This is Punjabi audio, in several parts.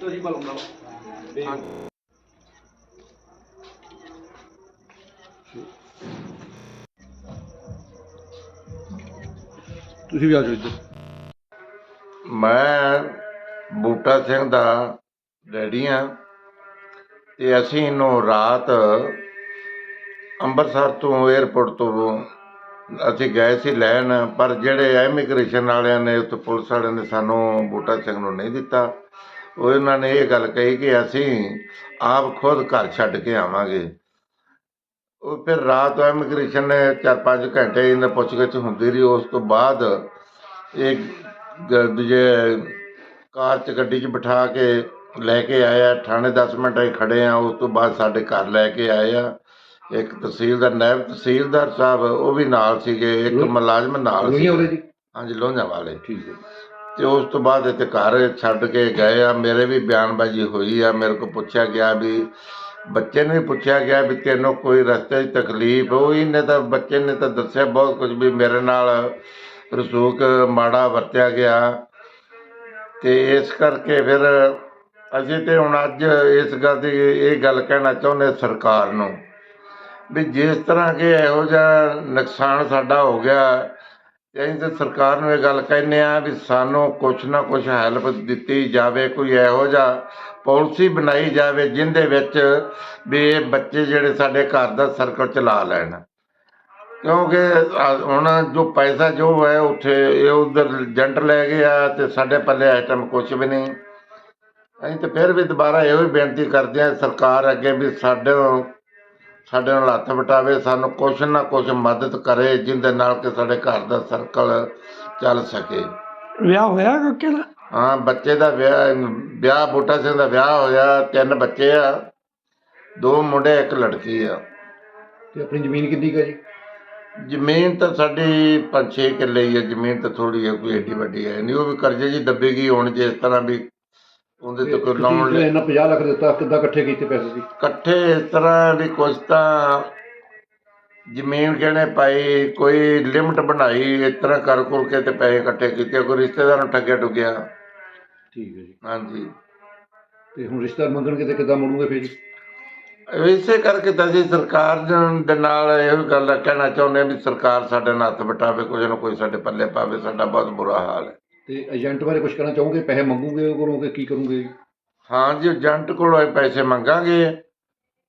ਤੁਸੀਂ ਵੀ ਆ ਜਾਓ ਇੱਧਰ। ਮੈਂ ਬੂਟਾ ਸਿੰਘ ਦਾ ਡੈਡੀ ਹਾਂ ਤੇ ਅਸੀਂ ਨੂੰ ਰਾਤ ਅੰਮ੍ਰਿਤਸਰ ਤੋਂ 에ਅਰਪੋਰਟ ਤੋਂ ਅਸੀਂ ਗਏ ਸੀ ਲੈਣ ਪਰ ਜਿਹੜੇ ਇਮੀਗ੍ਰੇਸ਼ਨ ਵਾਲਿਆਂ ਨੇ ਉੱਥੇ ਪੁਲਿਸ ਵਾਲਿਆਂ ਨੇ ਸਾਨੂੰ ਬੂਟਾ ਸਿੰਘ ਨੂੰ ਨਹੀਂ ਦਿੱਤਾ। ਉਹ ਇਹਨਾਂ ਨੇ ਇਹ ਗੱਲ ਕਹੀ ਕਿ ਅਸੀਂ ਆਪ ਖੁਦ ਘਰ ਛੱਡ ਕੇ ਆਵਾਂਗੇ। ਉਹ ਫਿਰ ਰਾਤ ਇਮੀਗ੍ਰੇਸ਼ਨ ਨੇ 4-5 ਘੰਟੇ ਇਹਨਾਂ ਪੁੱਛਗਿੱਛ ਹੁੰਦੀ ਰਹੀ। ਉਸ ਤੋਂ ਬਾਅਦ ਗ- ਦੂਜੇ ਕਾਰ 'ਚ ਗੱਡੀ 'ਚ ਬਿਠਾ ਕੇ ਲੈ ਕੇ ਆਇਆ। ਥਾਣੇ 10 ਮਿੰਟ ਅਸੀਂ ਖੜੇ ਆ। ਉਸ ਤੋਂ ਬਾਅਦ ਸਾਡੇ ਘਰ ਲੈ ਕੇ ਆਏ ਆ। ਇੱਕ ਤਹਿਸੀਲਦਾਰ ਨਾਇਬ ਤਹਿਸੀਲਦਾਰ ਸਾਹਿਬ ਉਹ ਵੀ ਨਾਲ ਸੀਗੇ। ਇੱਕ ਮੁਲਾਜ਼ਮ ਨਾਲ ਸੀ ਹਾਂਜੀ ਲੋਹੀਆਂ ਵਾਲੇ। ਠੀਕ ਹੈ। ਤੇ ਉਸ ਤੋਂ ਬਾਅਦ ਇੱਥੇ ਘਰ ਛੱਡ ਕੇ ਗਏ ਆ। ਮੇਰੇ ਵੀ ਬਿਆਨਬਾਜ਼ੀ ਹੋਈ ਆ। ਮੇਰੇ ਕੋਲ ਪੁੱਛਿਆ ਗਿਆ ਵੀ ਬੱਚੇ ਨੂੰ ਵੀ ਪੁੱਛਿਆ ਗਿਆ ਵੀ ਤੈਨੂੰ ਕੋਈ ਰਸਤੇ 'ਚ ਤਕਲੀਫ? ਹੋਈ ਨੇ ਤਾਂ ਬੱਚੇ ਨੇ ਤਾਂ ਦੱਸਿਆ ਬਹੁਤ ਕੁਝ ਵੀ ਮੇਰੇ ਨਾਲ ਰਸੂਕ ਮਾੜਾ ਵਰਤਿਆ ਗਿਆ। ਤੇ ਇਸ ਕਰਕੇ ਫਿਰ ਅਸੀਂ ਤੇ ਹੁਣ ਅੱਜ ਇਸ ਗੱਲ ਦੀ ਇਹ ਗੱਲ ਕਹਿਣਾ ਚਾਹੁੰਦੇ ਸਰਕਾਰ ਨੂੰ ਵੀ ਜਿਸ ਤਰ੍ਹਾਂ ਕਿ ਇਹੋ ਜਿਹਾ ਨੁਕਸਾਨ ਸਾਡਾ ਹੋ ਗਿਆ ਅਸੀਂ ਤਾਂ ਸਰਕਾਰ ਨੂੰ ਇਹ ਗੱਲ ਕਹਿੰਦੇ ਆ ਵੀ ਸਾਨੂੰ ਕੁਛ ਨਾ ਕੁਛ ਹੈਲਪ ਦਿੱਤੀ ਜਾਵੇ, ਕੋਈ ਇਹੋ ਜਿਹਾ ਪਾਲਿਸੀ ਬਣਾਈ ਜਾਵੇ ਜਿੰਦੇ ਵਿੱਚ ਵੀ ਇਹ ਬੱਚੇ ਜਿਹੜੇ ਸਾਡੇ ਘਰ ਦਾ ਸਰਕਲ ਚਲਾ ਲੈਣ। ਕਿਉਂਕਿ ਹੁਣ ਜੋ ਪੈਸਾ ਜੋ ਹੈ, ਉੱਥੇ ਇਹ ਉਧਰ ਏਜੰਟ ਲੈ ਗਿਆ ਤੇ ਸਾਡੇ ਪੱਲੇ ਆਈਟਮ ਕੁਛ ਵੀ ਨਹੀਂ। ਅਸੀਂ ਤਾਂ ਫਿਰ ਵੀ ਦੁਬਾਰਾ ਇਹੋ ਹੀ ਬੇਨਤੀ ਕਰਦੇ ਹਾਂ ਸਰਕਾਰ ਅੱਗੇ ਵੀ ਸਾਡੇ ਸਾਡੇ ਨਾਲ ਹੱਥ ਵਟਾਵੇ ਸਾਨੂੰ ਕੁਛ ਨਾ ਕੁਛ ਮਦਦ ਕਰੇ ਜਿੰਦੇ ਨਾਲ ਕਿ ਸਾਡੇ ਘਰ ਦਾ ਸਰਕਲ ਚੱਲ ਸਕੇ। ਵਿਆਹ ਹੋਇਆ ਕਿ ਨਾ ਹਾਂ ਬੱਚੇ ਦਾ ਵਿਆਹ ਵਿਆਹ ਬੂਟਾ ਸਿੰਘ ਦਾ ਵਿਆਹ ਹੋਇਆ ਤਿੰਨ ਬੱਚੇ ਆ ਦੋ ਮੁੰਡੇ ਇੱਕ ਲੜਕੀ ਆ। ਤੇ ਆਪਣੀ ਜ਼ਮੀਨ ਕਿੰਨੀ ਕੁ ਹੈ ਜੀ? ਜ਼ਮੀਨ ਤਾਂ ਸਾਡੀ 5-6 ਕਿੱਲੇ ਹੀ ਹੈ ਜ਼ਮੀਨ ਤਾਂ ਥੋੜੀ ਹੈ ਕੋਈ ਏਡੀ ਵੱਡੀ ਹੈ ਨਹੀਂ ਉਹ ਵੀ ਕਰਜ਼ੇ ਜੀ ਦੱਬੇਗੀ ਹੁਣ ਜਿਸ ਤਰ੍ਹਾਂ ਵੀ ਉਹਦੇ ਤੋਂ ਕੋਈ ਲੋਨ ਤੁਸੀਂ ਇਹਨਾਂ 50 ਲੱਖ ਦਿੱਤਾ ਕਿੱਦਾਂ ਇਕੱਠੇ ਕੀਤੇ ਪੈਸੇ ਜੀ ਇਕੱਠੇ ਇਸ ਤਰ੍ਹਾਂ ਵੀ ਕੁਝ ਤਾਂ ਜ਼ਮੀਨ ਕਿਹਨੇ ਪਾਈ ਕੋਈ ਲਿਮਟ ਬਣਾਈ ਇਸ ਤਰ੍ਹਾਂ ਕਰ ਕਰ ਕੇ ਤੇ ਪੈਸੇ ਇਕੱਠੇ ਕੀਤੇ ਕੋਈ ਰਿਸ਼ਤੇਦਾਰ ਨੂੰ ਠੱਗਿਆ ਟੁੱਗਿਆ ਠੀਕ ਹੈ ਜੀ। ਹਾਂਜੀ। ਤੇ ਹੁਣ ਰਿਸ਼ਤੇਦਾਰ ਮੰਗਣਗੇ ਤੇ ਕਿੱਦਾਂ ਮੋੜੂਗੇ ਫਿਰ ਜੀ? ਇਸੇ ਕਰਕੇ ਤਾਂ ਅਸੀਂ ਸਰਕਾਰ ਦੇ ਨਾਲ ਇਹ ਗੱਲ ਕਹਿਣਾ ਚਾਹੁੰਦੇ ਵੀ ਸਰਕਾਰ ਸਾਡੇ ਨਾਲ ਹੱਥ ਵਟਾਵੇ ਕੁਝ ਨਾ ਕੋਈ ਸਾਡੇ ਪੱਲੇ ਪਾਵੇ ਸਾਡਾ ਬਹੁਤ ਬੁਰਾ ਹਾਲ ਹੈ। ਤੇ ਏਜੰਟ ਬਾਰੇ ਕੁਝ ਕਹਿਣਾ ਚਾਹੋਗੇ? ਪੈਸੇ ਮੰਗੂਗੇ ਉਹ ਕੋਲੋਂ ਕਿ ਕੀ ਕਰੋਗੇ? ਜੀ ਹਾਂ ਜੀ ਏਜੰਟ ਕੋਲੋਂ ਇਹ ਪੈਸੇ ਮੰਗਾਂਗੇ।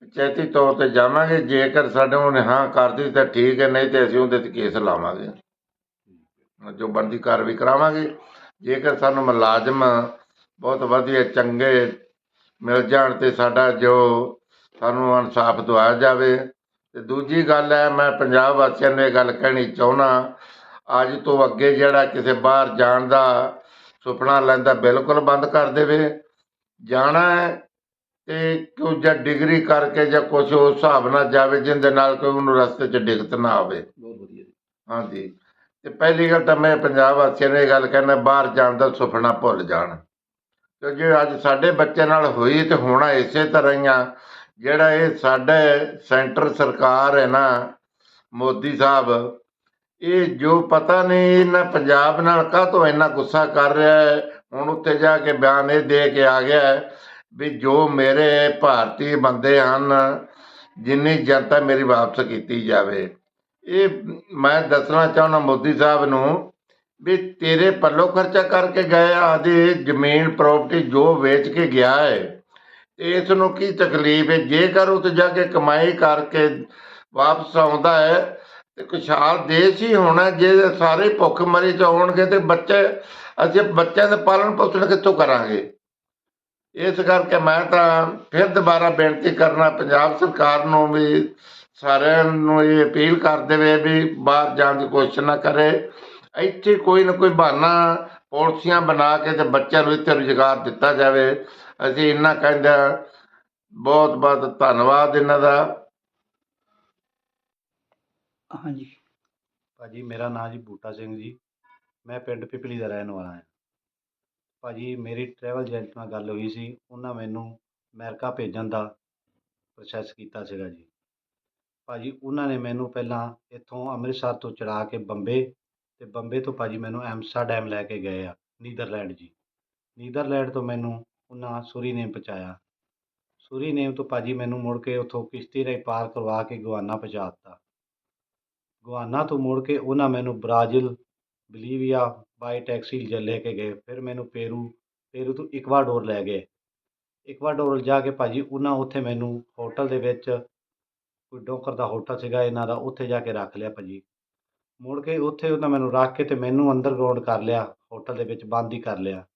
ਪੰਚਾਇਤੀ ਤੌਰ ਤੇ ਜਾਵਾਂਗੇ। ਜੇਕਰ ਸਾਡੇ ਉਹਨੇ ਹਾਂ ਕਰਦੀ ਤਾਂ ਠੀਕ ਹੈ, ਨਹੀਂ ਤੇ ਅਸੀਂ ਉਹਦੇ ਤੇ ਕੇਸ ਲਾਵਾਂਗੇ। ਜੋ ਬਣਦੀ ਕਾਰਵਾਈ ਕਰਾਵਾਂਗੇ। ਜੇਕਰ ਸਾਨੂੰ ਮੁਲਾਜ਼ਮ ਬਹੁਤ ਵਧੀਆ, ਚੰਗੇ ਮਿਲ ਜਾਣ ਤੇ ਸਾਡਾ ਜੋ ਸਾਨੂੰ ਇਨਸਾਫ ਦਵਾਇਆ ਜਾਵੇ। ਤੇ ਦੂਜੀ ਗੱਲ ਹੈ, ਮੈਂ ਪੰਜਾਬ ਵਾਸੀਆਂ ਨੂੰ ਇਹ ਗੱਲ ਕਹਿਣੀ ਚਾਹੁੰਦਾ ਅੱਜ ਤੋਂ ਅੱਗੇ ਜਿਹੜਾ ਕਿਸੇ ਬਾਹਰ ਜਾਣ ਦਾ ਸੁਪਨਾ ਲੈਂਦਾ ਬਿਲਕੁਲ ਬੰਦ ਕਰ ਦੇਵੇ। ਜਾਣਾ ਹੈ ਤੇ ਕੋਈ ਜਾਂ ਡਿਗਰੀ ਕਰਕੇ ਜਾਂ ਕੁਝ ਉਸ ਹਿਸਾਬ ਨਾਲ ਜਾਵੇ ਜਿਹਦੇ ਨਾਲ ਕੋਈ ਉਹਨੂੰ ਰਸਤੇ 'ਚ ਦਿੱਕਤ ਨਾ ਆਵੇ। ਬਹੁਤ ਵਧੀਆ ਜੀ। ਹਾਂਜੀ। ਤੇ ਪਹਿਲੀ ਗੱਲ ਤਾਂ ਮੈਂ ਪੰਜਾਬ ਵਾਸੀਆਂ ਨੂੰ ਇਹ ਗੱਲ ਕਹਿਣਾ ਬਾਹਰ ਜਾਣ ਦਾ ਸੁਪਨਾ ਭੁੱਲ ਜਾਣ। ਕਿਉਂਕਿ ਜੇ ਅੱਜ ਸਾਡੇ ਬੱਚੇ ਨਾਲ ਹੋਈ ਤੇ ਹੋਣਾ ਇਸੇ ਤਰ੍ਹਾਂ ਹੀ ਆ। ਜਿਹੜਾ ਇਹ ਸਾਡੇ ਸੈਂਟਰ ਸਰਕਾਰ ਹੈ ਨਾ ਮੋਦੀ ਸਾਹਿਬ ਇਹ ਜੋ ਪਤਾ ਨਹੀਂ ਇਹਨਾਂ ਪੰਜਾਬ ਨਾਲ ਕਾਹਤੋਂ ਇੰਨਾ ਗੁੱਸਾ ਕਰ ਰਿਹਾ ਹੈ, ਹੁਣ ਉੱਥੇ ਜਾ ਕੇ ਬਿਆਨ ਇਹ ਦੇ ਕੇ ਆ ਗਿਆ ਹੈ ਵੀ ਜੋ ਮੇਰੇ ਭਾਰਤੀ ਬੰਦੇ ਹਨ, ਜਿੰਨੀ ਜਨਤਾ ਮੇਰੀ ਵਾਪਸ ਕੀਤੀ ਜਾਵੇ। ਇਹ ਮੈਂ ਦੱਸਣਾ ਚਾਹੁੰਦਾ ਮੋਦੀ ਸਾਹਿਬ ਨੂੰ ਵੀ ਤੇਰੇ ਪੱਲੋਂ ਖਰਚਾ ਕਰਕੇ ਗਏ ਆਦੀ ਜ਼ਮੀਨ ਪ੍ਰਾਪਰਟੀ ਜੋ ਵੇਚ ਕੇ ਗਿਆ ਹੈ ਇਸ ਨੂੰ ਕੀ ਤਕਲੀਫ ਹੈ? ਜੇਕਰ ਉੱਥੇ ਜਾ ਕੇ ਕਮਾਈ ਕਰਕੇ ਵਾਪਸ ਆਉਂਦਾ ਹੈ ਤੇ ਖੁਸ਼ਹਾਲ ਦੇਸ਼ ਹੀ ਹੋਣਾ ਜੇ ਸਾਰੇ ਭੁੱਖ ਮਰੀ ਚ ਆਉਣਗੇ ਤੇ ਬੱਚੇ, ਅਸੀਂ ਬੱਚਿਆਂ ਦੇ ਪਾਲਣ ਪੋਸ਼ਣ ਕਿੱਥੋਂ ਕਰਾਂਗੇ? ਇਸ ਕਰਕੇ ਮੈਂ ਤਾਂ ਫਿਰ ਦੁਬਾਰਾ ਬੇਨਤੀ ਕਰਨਾ, ਪੰਜਾਬ ਸਰਕਾਰ ਨੂੰ ਵੀ ਸਾਰਿਆਂ ਨੂੰ ਇਹ ਅਪੀਲ ਕਰ ਦੇਵੇ ਵੀ ਬਾਹਰ ਜਾਣ ਦੀ ਕੋਸ਼ਿਸ਼ ਨਾ ਕਰੇ। ਇੱਥੇ ਕੋਈ ਨਾ ਕੋਈ ਬਹਾਨਾ ਪਾਲਿਸੀਆਂ ਬਣਾ ਕੇ ਤੇ ਬੱਚਿਆਂ ਨੂੰ ਇੱਥੇ ਰੁਜ਼ਗਾਰ ਦਿੱਤਾ ਜਾਵੇ। ਅਸੀਂ ਇਹਨਾਂ ਕਹਿੰਦੇ ਬਹੁਤ ਬਹੁਤ ਧੰਨਵਾਦ ਇਹਨਾਂ ਦਾ। ਹਾਂਜੀ। ਭਾਜੀ, ਮੇਰਾ ਨਾਮ ਜੀ ਬੂਟਾ ਸਿੰਘ ਜੀ। ਮੈਂ ਪਿੰਡ ਪਿਪਲੀ ਦਾ ਰਹਿਣ ਵਾਲਾ ਹਾਂ। ਭਾਜੀ, ਮੇਰੀ ਟਰੈਵਲ ਏਜੰਟ ਨਾਲ ਗੱਲ ਹੋਈ ਸੀ। ਉਹਨਾਂ ਮੈਨੂੰ ਅਮਰੀਕਾ ਭੇਜਣ ਦਾ ਪ੍ਰੋਸੈਸ ਕੀਤਾ ਸੀਗਾ ਜੀ। ਭਾਜੀ, ਉਹਨਾਂ ਨੇ ਮੈਨੂੰ ਪਹਿਲਾਂ ਇੱਥੋਂ ਅੰਮ੍ਰਿਤਸਰ ਤੋਂ ਚੜਾ ਕੇ ਬੰਬੇ ਅਤੇ ਬੰਬੇ ਤੋਂ ਭਾਜੀ ਮੈਨੂੰ ਐਮਸਟਰਡੈਮ ਲੈ ਕੇ ਗਏ ਆ, ਨੀਦਰਲੈਂਡ ਜੀ। ਨੀਦਰਲੈਂਡ ਤੋਂ ਮੈਨੂੰ ਉਹਨਾਂ ਸੁਰੀਨੇਮ ਪਹੁੰਚਾਇਆ। ਸੁਰੀਨੇਮ ਤੋਂ ਭਾਜੀ ਮੈਨੂੰ ਮੁੜ ਕੇ ਉੱਥੋਂ ਕਿਸ਼ਤੀ ਰਾਹੀਂ ਪਾਰ ਕਰਵਾ ਕੇ ਗਵਾਨਾ ਪਹੁੰਚਾ ਦਿੱਤਾ। ਗਵਾਨਾ ਤੋਂ ਮੁੜ ਕੇ ਉਹਨਾਂ ਮੈਨੂੰ ਬ੍ਰਾਜ਼ੀਲ, ਬਲੀਵੀਆ ਬਾਏ ਟੈਕਸੀ ਜ ਲੈ ਕੇ ਗਏ। ਫਿਰ ਮੈਨੂੰ ਪੇਰੂ ਪੇਰੂ ਤੋਂ ਇਕਵਾਡੋਰ ਲੈ ਗਏ। ਇਕਵਾਡੋਰ ਜਾ ਕੇ ਭਾਅ ਜੀ ਉਹਨਾਂ ਉੱਥੇ ਮੈਨੂੰ ਹੋਟਲ ਦੇ ਵਿੱਚ ਕੋਈ ਡੋਂਕਰ ਦਾ ਹੋਟਲ ਸੀਗਾ, ਇਹਨਾਂ ਦਾ ਉੱਥੇ ਜਾ ਕੇ ਰੱਖ ਲਿਆ ਭਾਅ ਜੀ ਮੁੜ ਕੇ ਉੱਥੇ ਉਹਨਾਂ ਮੈਨੂੰ ਰੱਖ ਕੇ ਤੇ ਮੈਨੂੰ ਅੰਡਰਗਰਾਉਂਡ ਕਰ ਲਿਆ, ਹੋਟਲ ਦੇ ਵਿੱਚ ਬੰਦ ਹੀ ਕਰ ਲਿਆ।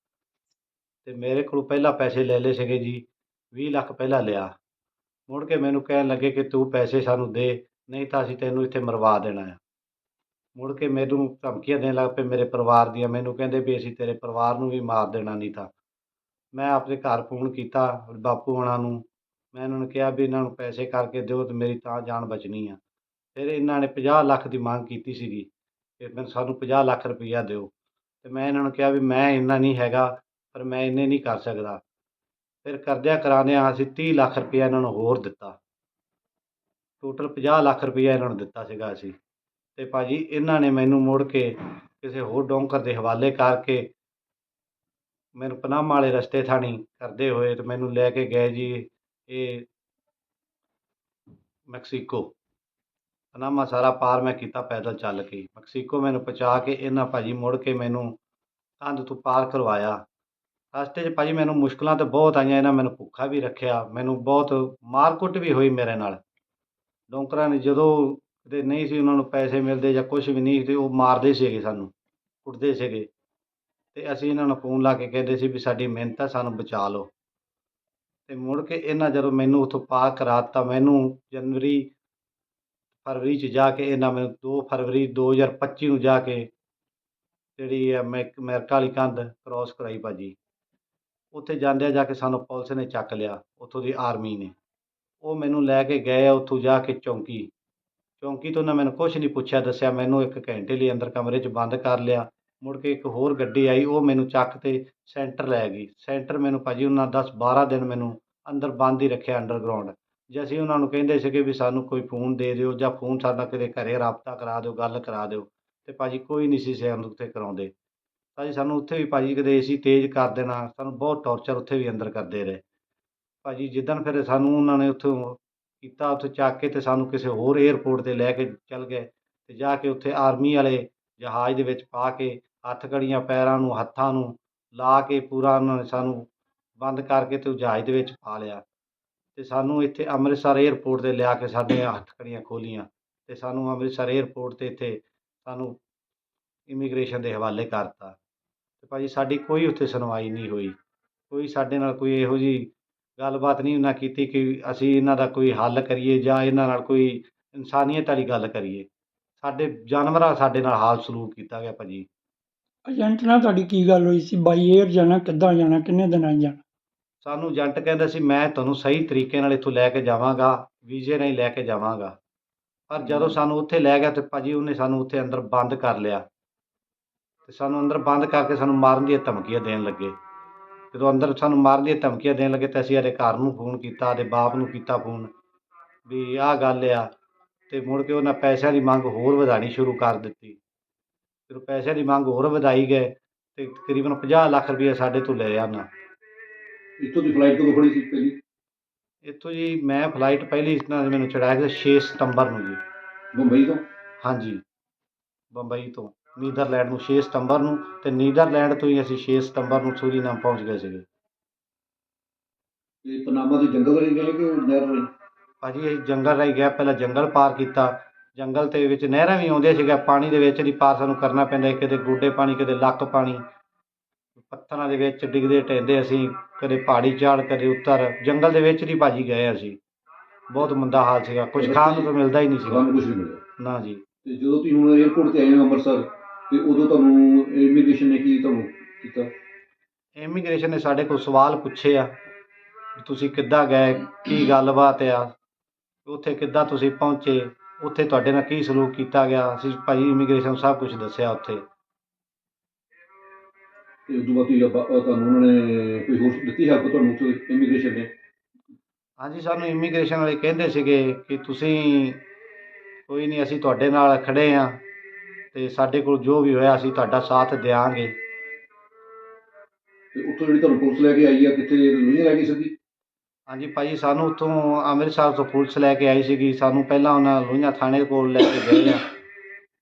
ਤੇ ਮੇਰੇ ਕੋਲ ਪਹਿਲਾਂ ਪੈਸੇ ਲੈ ਲਏ ਸੀਗੇ ਜੀ 20 ਲੱਖ ਪਹਿਲਾਂ ਲਿਆ। ਮੁੜ ਕੇ ਮੈਨੂੰ ਕਹਿਣ ਲੱਗੇ ਕਿ ਤੂੰ ਪੈਸੇ ਸਾਨੂੰ ਦੇ ਨਹੀਂ ਤਾਂ ਅਸੀਂ ਤੈਨੂੰ ਇੱਥੇ ਮਰਵਾ ਦੇਣਾ ਆ। ਮੁੜ ਕੇ ਮੈਨੂੰ ਧਮਕੀਆਂ ਦੇਣ ਲੱਗ ਪਏ ਮੇਰੇ ਪਰਿਵਾਰ ਦੀਆਂ। ਮੈਨੂੰ ਕਹਿੰਦੇ ਵੀ ਅਸੀਂ ਤੇਰੇ ਪਰਿਵਾਰ ਨੂੰ ਵੀ ਮਾਰ ਦੇਣਾ ਨਹੀਂ ਤਾਂ। ਮੈਂ ਆਪਣੇ ਘਰ ਫੋਨ ਕੀਤਾ ਬਾਪੂ ਹੋਣਾ ਨੂੰ। ਮੈਂ ਇਹਨਾਂ ਨੂੰ ਕਿਹਾ ਵੀ ਇਹਨਾਂ ਨੂੰ ਪੈਸੇ ਕਰਕੇ ਦਿਓ ਅਤੇ ਮੇਰੀ ਤਾਂ ਜਾਨ ਬਚਣੀ ਆ। ਫਿਰ ਇਹਨਾਂ ਨੇ 50 ਲੱਖ ਦੀ ਮੰਗ ਕੀਤੀ ਸੀਗੀ ਕਿ ਮੈਨੂੰ ਸਾਨੂੰ 50 ਲੱਖ ਰੁਪਈਆ ਦਿਓ। ਅਤੇ ਮੈਂ ਇਹਨਾਂ ਨੂੰ ਕਿਹਾ ਵੀ ਮੈਂ ਇੰਨਾ ਨਹੀਂ ਹੈਗਾ, ਪਰ ਮੈਂ ਇੰਨੇ ਨਹੀਂ ਕਰ ਸਕਦਾ। ਫਿਰ ਕਰਦਿਆਂ ਕਰਾਉਂਦਿਆਂ ਅਸੀਂ ਤੀਹ ਲੱਖ ਰੁਪਈਆ ਇਹਨਾਂ ਨੂੰ ਹੋਰ ਦਿੱਤਾ। ਟੋਟਲ 50 ਲੱਖ ਰੁਪਈਆ ਇਹਨਾਂ ਨੂੰ ਦਿੱਤਾ ਸੀਗਾ ਅਸੀਂ। ਤੇ ਭਾਜੀ ਇਹਨਾਂ ਨੇ ਮੈਨੂੰ ਮੁੜ ਕੇ ਕਿਸੇ ਹੋਰ ਡੋਂਕਰ ਦੇ ਹਵਾਲੇ ਕਰਕੇ ਮੈਨੂੰ ਪਨਾਮਾ ਵਾਲੇ ਰਸਤੇ ਥਾਣੀ ਕਰਦੇ ਹੋਏ ਤੇ ਮੈਨੂੰ ਲੈ ਕੇ ਗਏ ਜੀ ਇਹ ਮੈਕਸੀਕੋ। ਪਨਾਮਾ ਸਾਰਾ ਪਾਰ ਮੈਂ ਕੀਤਾ ਪੈਦਲ ਚੱਲ ਕੇ। ਮੈਕਸੀਕੋ ਮੈਨੂੰ ਪਹੁੰਚਾ ਕੇ ਇਹਨਾਂ ਭਾਜੀ ਮੁੜ ਕੇ ਮੈਨੂੰ ਕੰਧ ਤੋਂ ਪਾਰ ਕਰਵਾਇਆ। ਰਸਤੇ 'ਚ ਭਾਜੀ ਮੈਨੂੰ ਮੁਸ਼ਕਲਾਂ ਤਾਂ ਬਹੁਤ ਆਈਆਂ, ਇਹਨਾਂ ਮੈਨੂੰ ਭੁੱਖਾ ਵੀ ਰੱਖਿਆ, ਮੈਨੂੰ ਬਹੁਤ ਮਾਰਕੁੱਟ ਵੀ ਹੋਈ ਮੇਰੇ ਨਾਲ। ਡੋਂਕਰਾਂ ਨੇ ਜਦੋਂ ਕਿਤੇ ਨਹੀਂ ਸੀ ਉਹਨਾਂ ਨੂੰ ਪੈਸੇ ਮਿਲਦੇ ਜਾਂ ਕੁਝ ਵੀ ਨਹੀਂ ਤੇ ਉਹ ਮਾਰਦੇ ਸੀਗੇ ਸਾਨੂੰ, ਕੁੱਟਦੇ ਸੀਗੇ। ਅਤੇ ਅਸੀਂ ਇਹਨਾਂ ਨੂੰ ਫੋਨ ਲਾ ਕੇ ਕਹਿੰਦੇ ਸੀ ਵੀ ਸਾਡੀ ਮਿਹਨਤ ਹੈ ਸਾਨੂੰ ਬਚਾ ਲਓ। ਅਤੇ ਮੁੜ ਕੇ ਇਹਨਾਂ ਜਦੋਂ ਮੈਨੂੰ ਉੱਥੋਂ ਪਾਰ ਕਰਾ ਦਿੱਤਾ ਮੈਨੂੰ ਜਨਵਰੀ, ਫਰਵਰੀ 'ਚ ਜਾ ਕੇ ਇਹਨਾਂ ਮੈਨੂੰ ਦੋ ਫਰਵਰੀ 2025 ਨੂੰ ਜਾ ਕੇ ਜਿਹੜੀ ਹੈ ਮੈਂ ਅਮਰੀਕਾ ਵਾਲੀ ਕੰਧ ਕਰੋਸ ਕਰਾਈ ਭਾਜੀ। ਉੱਥੇ ਜਾਂਦਿਆਂ ਜਾ ਕੇ ਸਾਨੂੰ ਪੁਲਿਸ ਨੇ ਚੱਕ ਲਿਆ, ਉੱਥੋਂ ਦੀ ਆਰਮੀ ਨੇ। ਉਹ ਮੈਨੂੰ ਲੈ ਕੇ ਗਏ ਉੱਥੋਂ ਜਾ ਕੇ ਚੌਂਕੀ। ਚੌਂਕੀ ਤੋਂ ਉਹਨਾਂ ਮੈਨੂੰ ਕੁਝ ਨਹੀਂ ਪੁੱਛਿਆ, ਦੱਸਿਆ ਮੈਨੂੰ ਇੱਕ ਘੰਟੇ ਲਈ ਅੰਦਰ ਕਮਰੇ 'ਚ ਬੰਦ ਕਰ ਲਿਆ। ਮੁੜ ਕੇ ਇੱਕ ਹੋਰ ਗੱਡੀ ਆਈ, ਉਹ ਮੈਨੂੰ ਚੱਕ ਤੇ ਸੈਂਟਰ ਲੈ ਗਈ। ਸੈਂਟਰ ਮੈਨੂੰ ਭਾਜੀ ਉਹਨਾਂ 10 12 ਦਿਨ ਮੈਨੂੰ ਅੰਦਰ ਬੰਦ ਹੀ ਰੱਖਿਆ ਅੰਡਰਗਰਾਉਂਡ। ਜੇ ਅਸੀਂ ਉਹਨਾਂ ਨੂੰ ਕਹਿੰਦੇ ਸੀਗੇ ਵੀ ਸਾਨੂੰ ਕੋਈ ਫੋਨ ਦੇ ਦਿਓ ਜਾਂ ਫੋਨ ਸਾਡਾ ਕਿਤੇ ਘਰੇ ਰਾਬਤਾ ਕਰਾ ਦਿਓ, ਗੱਲ ਕਰਾ ਦਿਓ, ਤੇ ਭਾਜੀ ਕੋਈ ਨਹੀਂ ਸੀ ਸਾਨੂੰ ਉੱਥੇ ਕਰਾਉਂਦੇ। ਭਾਜੀ ਸਾਨੂੰ ਉੱਥੇ ਵੀ ਭਾਜੀ ਕਦੇ ਏਸੀ ਤੇਜ਼ ਕਰ ਦੇਣਾ, ਸਾਨੂੰ ਬਹੁਤ ਟੌਰਚਰ ਉੱਥੇ ਵੀ ਅੰਦਰ ਕਰਦੇ ਰਹੇ। ਭਾਜੀ, ਜਿੱਦਣ ਫਿਰ ਸਾਨੂੰ ਉਹਨਾਂ ਨੇ ਉੱਥੋਂ ਕੀਤਾ, ਉੱਥੇ ਚੱਕ ਕੇ ਤੇ ਸਾਨੂੰ ਕਿਸੇ ਹੋਰ 에ਅਰਪੋਰਟ ਤੇ ਲੈ ਕੇ ਚੱਲ ਗਏ ਤੇ ਜਾ ਕੇ ਉੱਥੇ ਆਰਮੀ ਵਾਲੇ ਜਹਾਜ਼ ਦੇ ਵਿੱਚ ਪਾ ਕੇ ਹੱਥ ਕੜੀਆਂ ਪੈਰਾਂ ਨੂੰ, ਹੱਥਾਂ ਨੂੰ ਲਾ ਕੇ ਪੂਰਾ ਉਹਨਾਂ ਨੇ ਸਾਨੂੰ ਬੰਦ ਕਰਕੇ ਤੇ ਜਹਾਜ਼ ਦੇ ਵਿੱਚ ਪਾ ਲਿਆ। ਤੇ ਸਾਨੂੰ ਇੱਥੇ ਅੰਮ੍ਰਿਤਸਰ 에ਅਰਪੋਰਟ ਤੇ ਲਿਆ ਕੇ ਸਾਡੇ ਹੱਥ ਕੜੀਆਂ ਖੋਲੀਆਂ ਤੇ ਸਾਨੂੰ ਅੰਮ੍ਰਿਤਸਰ 에ਅਰਪੋਰਟ ਤੇ ਇੱਥੇ ਸਾਨੂੰ ਇਮੀਗ੍ਰੇਸ਼ਨ ਦੇ ਹਵਾਲੇ ਕਰਤਾ। ਤੇ ਭਾਜੀ, ਸਾਡੀ ਕੋਈ ਉੱਥੇ ਸੁਣਵਾਈ ਨਹੀਂ ਹੋਈ। ਕੋਈ ਸਾਡੇ ਨਾਲ ਕੋਈ ਇਹੋ ਜੀ ਗੱਲਬਾਤ ਨਹੀਂ ਉਹਨਾਂ ਕੀਤੀ ਕਿ ਅਸੀਂ ਇਹਨਾਂ ਦਾ ਕੋਈ ਹੱਲ ਕਰੀਏ ਜਾਂ ਇਹਨਾਂ ਨਾਲ ਕੋਈ ਇਨਸਾਨੀਅਤ ਵਾਲੀ ਗੱਲ ਕਰੀਏ। ਸਾਡੇ ਜਾਨਵਰਾਂ ਸਾਡੇ ਨਾਲ ਹਾਲ ਸਲੂਕ ਕੀਤਾ ਗਿਆ ਭਾਜੀ। ਏਜੰਟ ਨਾਲ ਤੁਹਾਡੀ ਕੀ ਗੱਲ ਹੋਈ ਸੀ? ਬਾਈ 에ਅਰ ਜਾਣਾ ਕਿੱਦਾਂ ਜਾਣਾ ਕਿੰਨੇ ਦਿਨਾਂ ਜਾਣਾ? ਸਾਨੂੰ ਏਜੰਟ ਕਹਿੰਦਾ ਸੀ ਮੈਂ ਤੁਹਾਨੂੰ ਸਹੀ ਤਰੀਕੇ ਨਾਲ ਇੱਥੋਂ ਲੈ ਕੇ ਜਾਵਾਂਗਾ ਵੀਜ਼ੇ ਰਾਹੀਂ ਲੈ ਕੇ ਜਾਵਾਂਗਾ। ਪਰ ਜਦੋਂ ਸਾਨੂੰ ਉੱਥੇ ਲੈ ਗਿਆ ਤੇ ਭਾਜੀ ਉਹਨੇ ਸਾਨੂੰ ਉੱਥੇ ਅੰਦਰ ਬੰਦ ਕਰ ਲਿਆ। ਤੇ ਸਾਨੂੰ ਅੰਦਰ ਬੰਦ ਕਰਕੇ ਸਾਨੂੰ ਮਾਰਨ ਦੀਆਂ ਧਮਕੀਆਂ ਦੇਣ ਲੱਗੇ। ਜਦੋਂ ਅੰਦਰ ਸਾਨੂੰ ਮਾਰਨ ਦੀਆਂ ਧਮਕੀਆਂ ਦੇਣ ਲੱਗੇ ਤਾਂ ਅਸੀਂ ਇਹਦੇ ਘਰ ਨੂੰ ਫੋਨ ਕੀਤਾ ਤੇ ਬਾਪ ਨੂੰ ਕੀਤਾ ਫੋਨ ਵੀ ਆਹ ਗੱਲ ਆ ਤੇ ਮੁੜ ਕੇ ਉਹਨਾਂ ਪੈਸਿਆਂ ਦੀ ਮੰਗ ਹੋਰ ਵਧਾਣੀ ਸ਼ੁਰੂ ਕਰ ਦਿੱਤੀ। ਜਦੋਂ ਪੈਸਿਆਂ ਦੀ ਮੰਗ ਹੋਰ ਵਧਾਈ ਗਏ ਤੇ ਤਕਰੀਬਨ 50 ਲੱਖ ਰੁਪਏ ਸਾਡੇ ਤੋਂ ਲੈ ਉਹਨਾਂ ਇੱਥੋਂ ਦੀ ਫਲਾਈਟ ਕਦੋਂ ਖੜੀ ਸੀ ਪਹਿਲੀ ਇੱਥੋਂ ਜੀ ਮੈਂ ਫਲਾਈਟ ਪਹਿਲੀ ਇਹਨਾਂ ਨੇ ਮੈਨੂੰ ਚੜਾਇਆ ਸੀ 6 ਸਤੰਬਰ ਨੂੰ ਜੀ। ਮੁੰਬਈ ਤੋਂ? ਹਾਂਜੀ ਬੰਬਈ ਤੋਂ। ਨੀਦਰਲੈਂਡ ਨੂੰ 6 ਸਤੰਬਰ ਨੂੰ ਤੇ ਨੀਦਰਲੈਂਡ ਤੋਂ ਹੀ ਅਸੀਂ 6 ਸਤੰਬਰ ਨੂੰ ਸੂਰੀਨਾਮ ਪਹੁੰਚ ਗਏ ਸੀਗੇ। ਤੇ ਪਨਾਮਾ ਦੇ ਜੰਗਲ ਰਹੇ ਗਏ ਕਿ ਨਹਿਰ ਰਹੀ? ਭਾਜੀ ਅਸੀਂ ਜੰਗਲ ਰਾਹੀਂ ਗਏ ਪਹਿਲਾਂ ਜੰਗਲ ਪਾਰ ਕੀਤਾ। ਜੰਗਲ ਦੇ ਵਿੱਚ ਨਹਿਰਾਂ ਵੀ ਆਉਂਦੀਆਂ ਸੀਗਾ ਪਾਣੀ ਦੇ ਵਿੱਚ ਦੀ ਪਾਰ ਸਾਨੂੰ ਕਰਨਾ ਪੈਂਦਾ ਕਿਤੇ ਗੋਡੇ ਪਾਣੀ ਕਿਤੇ ਲੱਕ ਪਾਣੀ। ਪੱਥਰਾਂ ਦੇ ਵਿੱਚ ਡਿੱਗਦੇ ਟੈਂਦੇ ਅਸੀਂ ਕਦੇ ਪਹਾੜੀ ਚਾੜ ਕਦੇ ਉੱਤਰ। ਜੰਗਲ ਦੇ ਵਿੱਚ ਦੀ ਭਾਜੀ ਗਏ ਅਸੀਂ। ਬਹੁਤ ਮੰਦਾ ਹਾਲ ਸੀਗਾ ਕੁਝ ਖਾਣ ਨੂੰ ਤਾਂ ਮਿਲਦਾ ਹੀ ਨਹੀਂ ਸੀਗਾ। ਤੁਹਾਨੂੰ ਕੁਝ ਨਹੀਂ ਮਿਲਿਆ। ਨਾ ਜੀ। ਤੇ ਜਦੋਂ ਤੁਸੀਂ ਹੁਣ 에어ਪੋਰਟ ਤੇ ਆਏ ਹੋ ਅੰਮ੍ਰਿਤਸਰ ਤੇ ਉਦੋਂ ਤੁਹਾਨੂੰ ਇਮੀਗ੍ਰੇਸ਼ਨ ਨੇ ਕੀ ਤੁਹਾਨੂੰ ਕੀਤਾ? ਇਮੀਗ੍ਰੇਸ਼ਨ ਨੇ ਸਾਡੇ ਕੋਲ ਸਵਾਲ ਪੁੱਛੇ ਆ ਵੀ ਤੁਸੀਂ ਕਿੱਦਾਂ ਗਏ ਕੀ ਗੱਲਬਾਤ ਆ ਉੱਥੇ ਕਿੱਦਾਂ ਤੁਸੀਂ ਪਹੁੰਚੇ ਉੱਥੇ ਤੁਹਾਡੇ ਨਾਲ ਕੀ ਸਲੂਕ ਕੀਤਾ ਗਿਆ ਅਸੀਂ ਭਾਈ ਇਮੀਗ੍ਰੇਸ਼ਨ ਸਭ ਕੁਝ ਦੱਸਿਆ ਉੱਥੇ। ਤੇ ਉਦੋਂ ਬਾਅਦ ਤੁਸੀਂ ਅੱਬਾ- ਅਹ ਤੁਹਾਨੂੰ ਉਹਨਾਂ ਨੇ ਕੋਈ ਹੋਰ ਦਿੱਤੀ ਹੈਲਪ ਤੁਹਾਨੂੰ ਉੱਥੇ ਇਮੀਗ੍ਰੇਸ਼ਨ ਨੇ? ਹਾਂਜੀ ਸਾਨੂੰ ਇਮੀਗ੍ਰੇਸ਼ਨ ਵਾਲੇ ਕਹਿੰਦੇ ਸੀਗੇ ਕਿ ਤੁਸੀਂ ਕੋਈ ਨਹੀਂ ਅਸੀਂ ਤੁਹਾਡੇ ਨਾਲ ਖੜੇ ਆ। ਤੇ ਸਾਡੇ ਕੋਲ ਜੋ ਵੀ ਹੋਇਆ ਅਸੀਂ ਤੁਹਾਡਾ ਸਾਥ ਦਿਆਂਗੇ। ਤੇ ਉੱਥੋਂ ਜਿਹੜੀ ਤੁਹਾਨੂੰ ਪੁਲਿਸ ਲੈ ਕੇ ਆਈ ਆ ਕਿੱਥੇ ਲੁਧਿਆਣੇ ਲੈ ਗਈ ਸਿੱਧੀ ਹਾਂਜੀ ਭਾਜੀ ਸਾਨੂੰ ਉੱਥੋਂ ਅੰਮ੍ਰਿਤਸਰ ਤੋਂ ਪੁਲਿਸ ਲੈ ਕੇ ਆਈ ਸੀਗੀ। ਸਾਨੂੰ ਪਹਿਲਾਂ ਉਹਨਾਂ ਲੋਹੀਆਂ ਥਾਣੇ ਕੋਲ ਲੈ ਕੇ ਗਏ ਆ।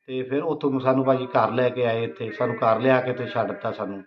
ਤੇ ਫਿਰ ਉੱਥੋਂ ਸਾਨੂੰ ਭਾਜੀ ਘਰ ਲੈ ਕੇ ਆਏ ਇੱਥੇ। ਸਾਨੂੰ ਘਰ ਲਿਆ ਕੇ ਤੇ ਛੱਡ ਦਿੱਤਾ ਸਾਨੂੰ।